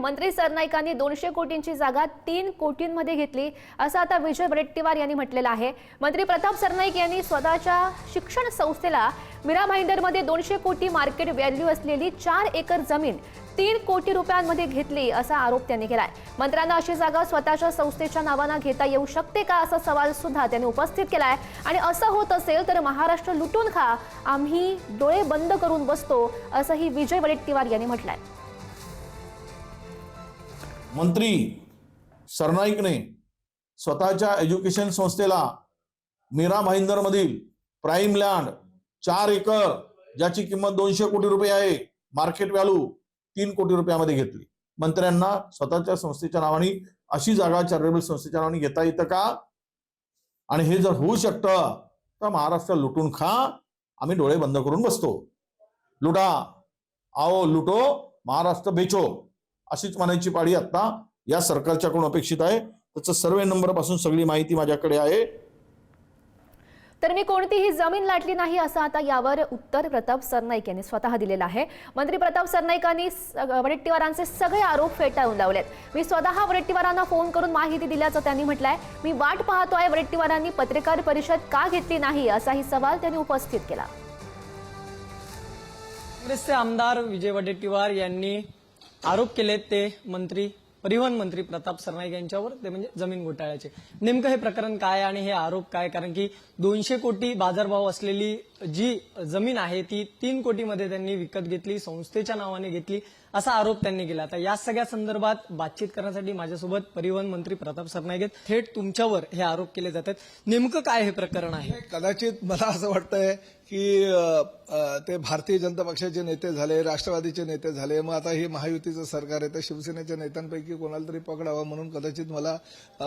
मंत्री सरनाईकांनी दोनशे कोटींची जागा तीन कोटींमध्ये घेतली असं आता विजय वडेट्टीवार यांनी म्हटलेलं आहे. मंत्री प्रताप सरनाईक यांनी स्वतःच्या शिक्षण संस्थेला मीरा भाईंदरमध्ये दोनशे कोटी मार्केट व्हॅल्यू असलेली चार एकर जमीन तीन कोटी रुपयांमध्ये घेतली असा आरोप त्यांनी केलाय. मंत्र्यांना अशी जागा स्वतःच्या संस्थेच्या नावानं घेता येऊ शकते का असा सवाल सुद्धा त्यांनी उपस्थित केलाय. आणि असं होत असेल तर महाराष्ट्र लुटून खा. आम्ही डोळे बंद करून बसतो असंही विजय वडेट्टीवार यांनी म्हटलंय. मंत्री सरनाईकने स्वतःच्या एज्युकेशन संस्थेला मीरा भाईंदरमधील प्राईम लँड चार एकर ज्याची किंमत दोनशे कोटी रुपये आहे मार्केट व्हॅल्यू तीन कोटी रुपयामध्ये घेतली. मंत्र्यांना स्वतःच्या संस्थेच्या नावाने अशी जागा चॅरिटेबल संस्थेच्या नावाने घेता येतं का? आणि हे जर होऊ शकतं तर महाराष्ट्र लुटून खा आम्ही डोळे बंद करून बसतो. लुटा आओ लुटो महाराष्ट्र बेचो. अशीच म्हणायची पाळी आता या सरकारच्याकडून अपेक्षित आहे. त्याचं सर्वे नंबरपासून सगळी माहिती माझ्याकडे आहे. तर मी कोणतीही जमीन लाटली नाही असं आता यावर उत्तर प्रताप सरनाईक यांनी स्वतः दिलेलं आहे. मंत्री प्रताप सरनाईकांनी वडेट्टीवारांचे सगळे आरोप फेटाळून लावलेत. मी स्वतः वडेट्टीवारांना फोन करून माहिती दिल्याचं त्यांनी म्हटलंय. मी वाट पाहतोय वडेट्टीवारांनी पत्रकार परिषद का घेतली नाही असाही सवाल त्यांनी उपस्थित केला. काँग्रेसचे आमदार विजय वडेट्टीवार यांनी आरोप केलेत ते मंत्री परिवहन मंत्री प्रताप सरनाईक यांच्यावर ते म्हणजे जमीन घोटाळ्याचे. नेमकं हे प्रकरण काय आणि हे आरोप काय? कारण की दोनशे कोटी बाजारभाव असलेली जी जमीन आहे ती तीन कोटीमध्ये त्यांनी विकत घेतली संस्थेच्या नावाने घेतली असा आरोप त्यांनी केला. आता या सगळ्या संदर्भात बातचीत करण्यासाठी माझ्यासोबत परिवहन मंत्री प्रताप सरनाईक आहेत. थेट तुमच्यावर हे आरोप केले जातात नेमकं काय हे प्रकरण आहे? कदाचित मला असं वाटतंय की ते भारतीय जनता पक्षाचे नेते झाले राष्ट्रवादीचे नेते झाले मग आता हे महायुतीचं सरकार आहे तर शिवसेनेच्या नेत्यांपैकी कोणाला तरी पकडावं म्हणून कदाचित मला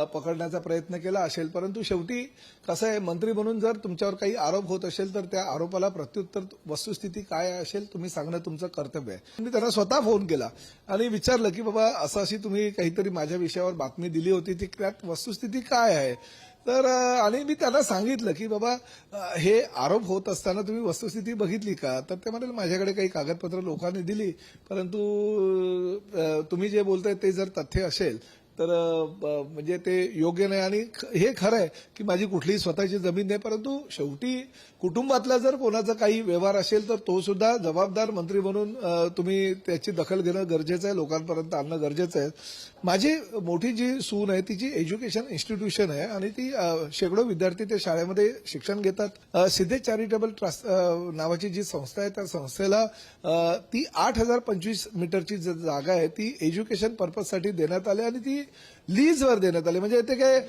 पकडण्याचा प्रयत्न केला असेल. परंतु शेवटी कसं आहे मंत्री म्हणून जर तुमच्यावर काही आरोप होत असेल तर त्या आरोपाला प्रत्युत्तर वस्तुस्थिती काय असेल तुम्ही सांगणं तुमचं कर्तव्य आहे. मी त्यांना स्वतः फोन केला आणि विचारलं की बाबा असं अशी तुम्ही काहीतरी माझ्या विषयावर बातमी दिली होती ती त्यात वस्तुस्थिती काय आहे? तर आणि मी त्यांना सांगितलं की बाबा हे आरोप होत असताना तुम्ही वस्तुस्थिती बघितली का? तर ते म्हणाले माझ्याकडे काही कागदपत्र लोकांनी दिली परंतु तुम्ही जे बोलताय ते जर तथ्य असेल तर ब- म्हणजे ते योग्य नाही आणि ख- हे खरं आहे की माझी कुठलीही स्वतःची जमीन नाही परंतु शेवटी कुटुंबातला जर कोणाचा काही व्यवहार असेल तर तो सुद्धा जबाबदार मंत्री म्हणून तुम्ही त्याची दखल घेणं गरजेचं आहे लोकांपर्यंत आणणं गरजेचं आहे. माझी मोठी जी सून आहे तिची एज्युकेशन इन्स्टिट्यूशन आहे आणि ती शेकडो विद्यार्थी त्या शाळेमध्ये शिक्षण घेतात. सिद्धे चॅरिटेबल ट्रस्ट नावाची जी संस्था आहे त्या संस्थेला ती आठ हजार पंचवीस मीटरची जी जागा आहे ती एज्युकेशन पर्पजसाठी देण्यात आली आणि ती लीजवर देण्यात आले. म्हणजे ते काय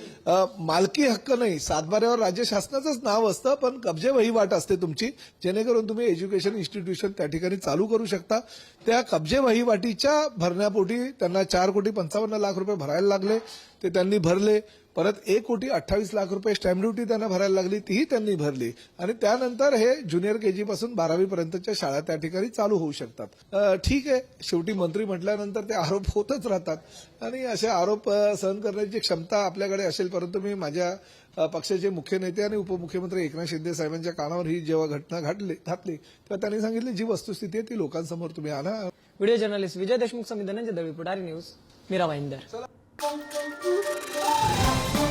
मालकी हक्क नाही. सातबाऱ्यावर राज्य शासनाचंच नाव असतं पण कब्जे वहीवाट असते तुमची. जेणेकरून तुम्ही एज्युकेशन इन्स्टिट्यूशन त्या ठिकाणी चालू करू शकता. त्या कब्जे वहीवाटीच्या भरण्यापोटी त्यांना चार कोटी पंचावन्न लाख रुपये भरायला लागले. ते त्यांनी भरले. परत एक कोटी अठ्ठावीस लाख रुपये स्टॅम्प ड्युटी त्यांना भरायला लागली तीही त्यांनी भरली. आणि त्यानंतर हे ज्युनियर केजी पासून बारावी पर्यंतच्या शाळा त्या ठिकाणी चालू होऊ शकतात. ठीक आहे. शेवटी मंत्री म्हटल्यानंतर ते आरोप होतच राहतात. आणि असे आरोप सहन करण्याची क्षमता आपल्याकडे असेल परंतु मी माझ्या पक्षाचे मुख्य नेते आणि उपमुख्यमंत्री एकनाथ शिंदे साहेबांच्या कानावर ही जेव्हा घटना घातली घातली तेव्हा त्यांनी सांगितली जी वस्तुस्थिती आहे ती लोकांसमोर तुम्ही आणा. व्हिडिओ जर्नलिस्ट विजय देशमुख समिती धनंजय दळवी पुढारी न्यूज मीरा भाईंदर Música